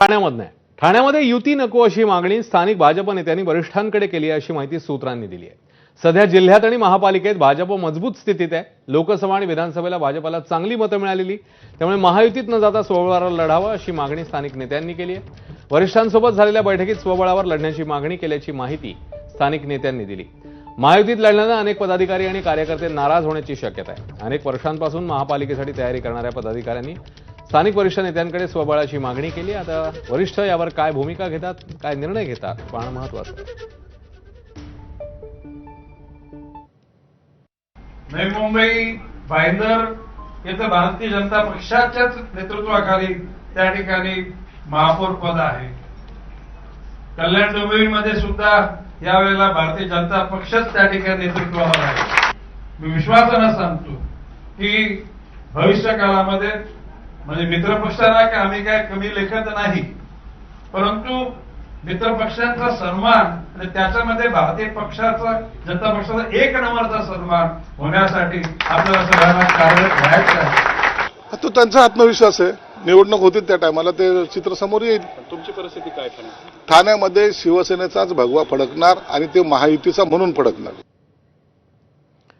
ठाण्यामधनं आहे. ठाण्यामध्ये युती नको अशी मागणी स्थानिक भाजप नेत्यांनी वरिष्ठांकडे केली अशी माहिती सूत्रांनी दिली आहे. सध्या जिल्ह्यात आणि महापालिकेत भाजप मजबूत स्थितीत आहे. लोकसभा आणि विधानसभेला भाजपला चांगली मतं मिळालेली. त्यामुळे महायुतीत न जाता स्वबळावर लढावं अशी मागणी स्थानिक नेत्यांनी केली आहे. वरिष्ठांसोबत झालेल्या बैठकीत स्वबळावर लढण्याची मागणी केल्याची माहिती स्थानिक नेत्यांनी दिली. महायुतीत लढल्यानं अनेक पदाधिकारी आणि कार्यकर्ते नाराज होण्याची शक्यता आहे. अनेक वर्षांपासून महापालिकेसाठी तयारी करणाऱ्या पदाधिकाऱ्यांनी स्थानिक वरिष्ठ नेत्यांकडे स्वबळाची मागणी केली. आता वरिष्ठ यावर काय भूमिका घेतात काय निर्णय घेतात पाहणं महत्वाचं. नवी मुंबई भाईंदर येथे भारतीय जनता पक्षाच्याच नेतृत्वाखाली त्या ठिकाणी महापौर पद आहे. कल्याण डोंबिवलीमध्ये सुद्धा यावेळेला भारतीय जनता पक्षच त्या ठिकाणी नेतृत्वावर आहे. मी विश्वासानं सांगतो की भविष्य काळामध्ये म्हणजे मित्रपक्षांना काय आम्ही काय कमी लेखत नाही. परंतु मित्रपक्षांचा सन्मान आणि त्याच्यामध्ये भारतीय पक्षाचा जनता पक्षाचा एक नंबरचा सन्मान होण्यासाठी आपल्याला सगळ्यांना कार्यरत राहायचं आहे. तो त्यांचा आत्मविश्वास आहे. निवडणूक होती त्या टायमाला ते चित्र समोर येईल. तुमची परिस्थिती काय ठाण्यामध्ये शिवसेनेचाच भगवा फडकणार आणि ते महायुतीचा म्हणून फडकणार.